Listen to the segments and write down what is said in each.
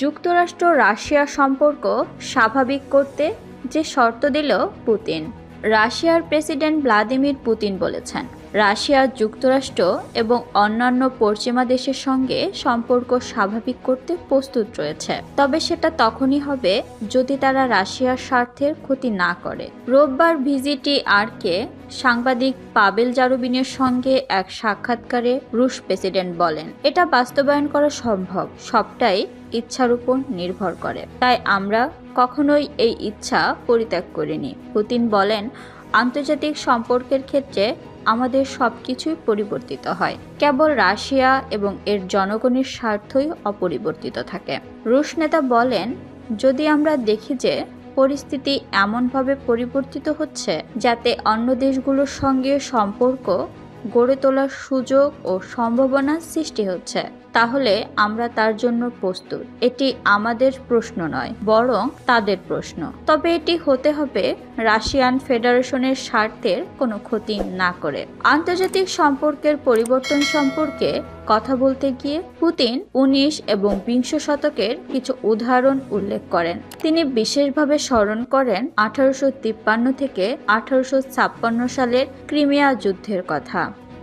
যুক্তরাষ্ট্র রাশিয়া সম্পর্ক স্বাভাবিক করতে যে শর্ত দিল পুতিন। রাশিয়ার প্রেসিডেন্ট ভ্লাদিমির পুতিন বলেছেন, রাশিয়া যুক্তরাষ্ট্র এবং অন্যান্য পশ্চিমা দেশের সঙ্গে সম্পর্ক স্বাভাবিক করতে প্রস্তুত রয়েছে। তবে সেটা তখনই হবে যদি তারা রাশিয়ার স্বার্থের ক্ষতি না করে। রোববার ভিজিটিআরকে সাংবাদিক পাবেল জারুবিনের সঙ্গে এক সাক্ষাৎকারে রুশ প্রেসিডেন্ট বলেন, এটা বাস্তবায়ন করা সম্ভব, সবটাই ইচ্ছার উপর নির্ভর করে। তাই আমরা কখনোই এই ইচ্ছা পরিত্যাগ করিনি। পুতিন বলেন, আন্তর্জাতিক সম্পর্কের ক্ষেত্রে আমাদের সব কিছুই পরিবর্তিত হয়। কেবল রাশিয়া এবং এর জনগণের স্বার্থই অপরিবর্তিত থাকে। রুশ নেতা বলেন, যদি আমরা দেখি যে পরিস্থিতি এমনভাবে পরিবর্তিত হচ্ছে যাতে অন্য দেশগুলোর সঙ্গে সম্পর্ক গড়ে তোলার সুযোগ ও সম্ভাবনা সৃষ্টি হচ্ছে। তাহলে আমরা তার জন্য প্রস্তুত। এটি আমাদের প্রশ্ন নয়, বরং তাদের প্রশ্ন। তবে এটি হতে হবে রাশিয়ান ফেডারেশনের স্বার্থের কোনো ক্ষতি না করে। আন্তর্জাতিক সম্পর্কের পরিবর্তন সম্পর্কে কথা বলতে গিয়ে পুতিন উনিশ এবং বিংশ শতকের কিছু উদাহরণ উল্লেখ করেন। তিনি বিশেষভাবে স্মরণ করেন আঠারোশো তিপ্পান্ন থেকে আঠারোশো ছাপ্পান্ন সালের ক্রিমিয়া যুদ্ধের কথা,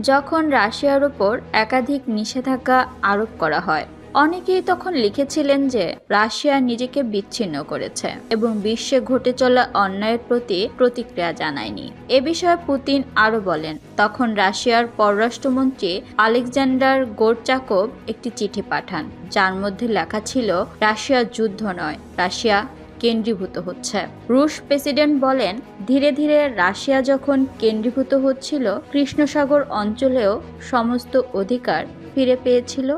যখন রাশিয়ার ওপর একাধিক নিষেধাজ্ঞা আরোপ করা হয়। অনেকেই তখন লিখেছিলেন যে রাশিয়া নিজেকে বিচ্ছিন্ন করেছে এবং বিশ্বে ঘটে চলা অন্যায়ের প্রতি প্রতিক্রিয়া জানায়নি। এ বিষয়ে পুতিন আরও বলেন, তখন রাশিয়ার পররাষ্ট্রমন্ত্রী আলেকজান্ডার গোরচাকোভ একটি চিঠি পাঠান, যার মধ্যে লেখা ছিল, রাশিয়া যুদ্ধ নয়, রাশিয়া কেন্দ্রীভূত হচ্ছে। রুশ প্রেসিডেন্ট বলেন, ধীরে ধীরে রাশিয়া যখন কেন্দ্রীভূত হচ্ছিল, কৃষ্ণসাগর অঞ্চলেও সমস্ত অধিকার ফিরে পেয়েছিল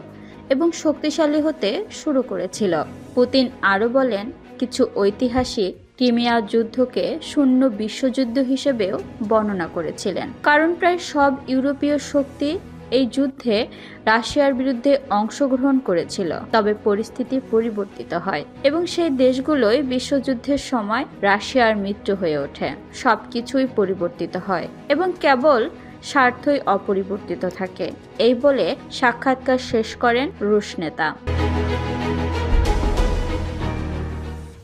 এবং শক্তিশালী হতে শুরু করেছিল। পুতিন আরও বলেন, কিছু ঐতিহাসিক ক্রিমিয়া যুদ্ধকে শূন্য বিশ্বযুদ্ধ হিসেবেও বর্ণনা করেছিলেন। কারণ প্রায় সব ইউরোপীয় শক্তি এই যুদ্ধে রাশিয়ার বিরুদ্ধে অংশগ্রহণ করেছিল, তবে পরিস্থিতি পরিবর্তিত হয় এবং সেই দেশগুলোই বিশ্বযুদ্ধের সময় রাশিয়ার মিত্র হয়ে ওঠে। সবকিছুই পরিবর্তিত হয় এবং কেবল স্বার্থই অপরিবর্তিত থাকে। এই বলে সাক্ষাৎকার শেষ করেন রুশ নেতা।